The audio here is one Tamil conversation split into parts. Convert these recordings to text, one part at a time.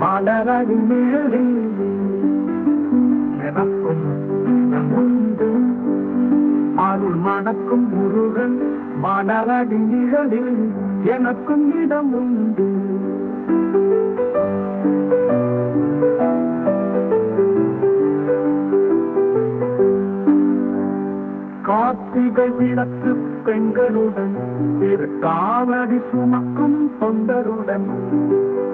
மலரடி நிழலில் எனக்கும் அருள் மணக்கும் முருகன் மலரடி நிழலில் எனக்கும் இடம் உண்டு. விளக்கு பெண்களுடன் திருக்காவடி சுமக்கும் தொண்டருடன்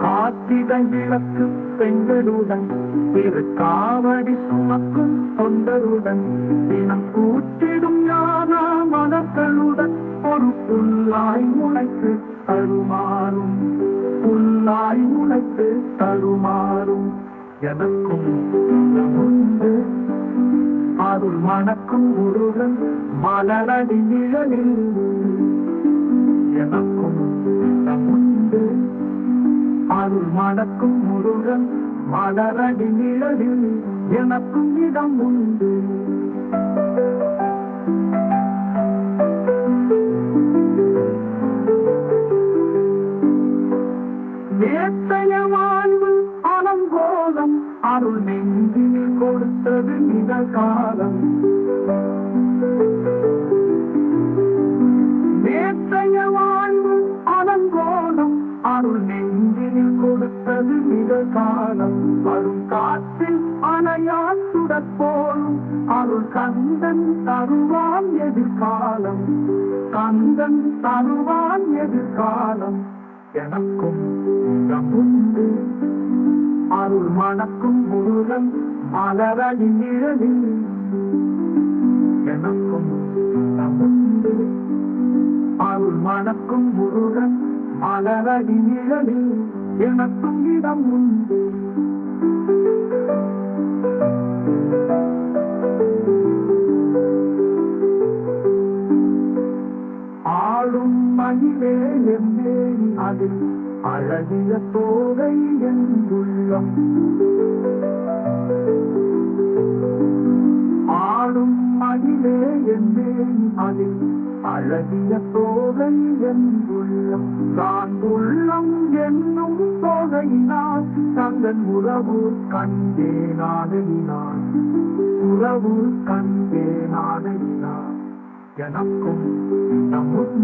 கார்த்திகை விளக்கு பெண்களுடன் திருக்காவடி சுமக்கும் தொண்டருடன் தினம் கூட்டிடும் ஞானா மனக்களுடன் ஒரு புல்லாய் முளைத்து தருமாறும் புல்லாய் முளைத்து தருமாறும். மணக்கும் முருகன் மலரடி நிழலில் எனக்கும் உண்டு அருள் மணக்கும் முருகன் மலரடி நிழலில் எனக்கும் இடம் உண்டு அலங்கோலம் அருள் நெஞ்சில் கொடுத்தது நிகழ்காலம் நேற்றைய வாழ்வு அதன் கோலம் அருள் நெஞ்சில் கொடுத்தது நிகழ்காலம் வரும் காற்றில் அணையா சுடற்போலும் அருள் கந்தன் தருவான் எதிர்காலம். கந்தன் தருவான் எதிர்காலம். எனக்கும் உண்டு அருள் மணக்கும் முருகன் மலரடி நிழலில். எனக்கும் அருள் மணக்கும் முருகன் மலரடி நிழலில். எனக்கும் இடம் உண்டு. ஆளும் மகிழே என்றே அதில். அழகிய தோகை என்றுள்ளம். ஆளும் மகிழே என்றே அதில் அழகிய தோகை என்றுள்ளம். தான் உள்ளம் என்னும் தோகையினால் தங்கள் உறவு கண்டே நாடினான் உறவு கண்டே நாடினான் எனக்கும் உண்டு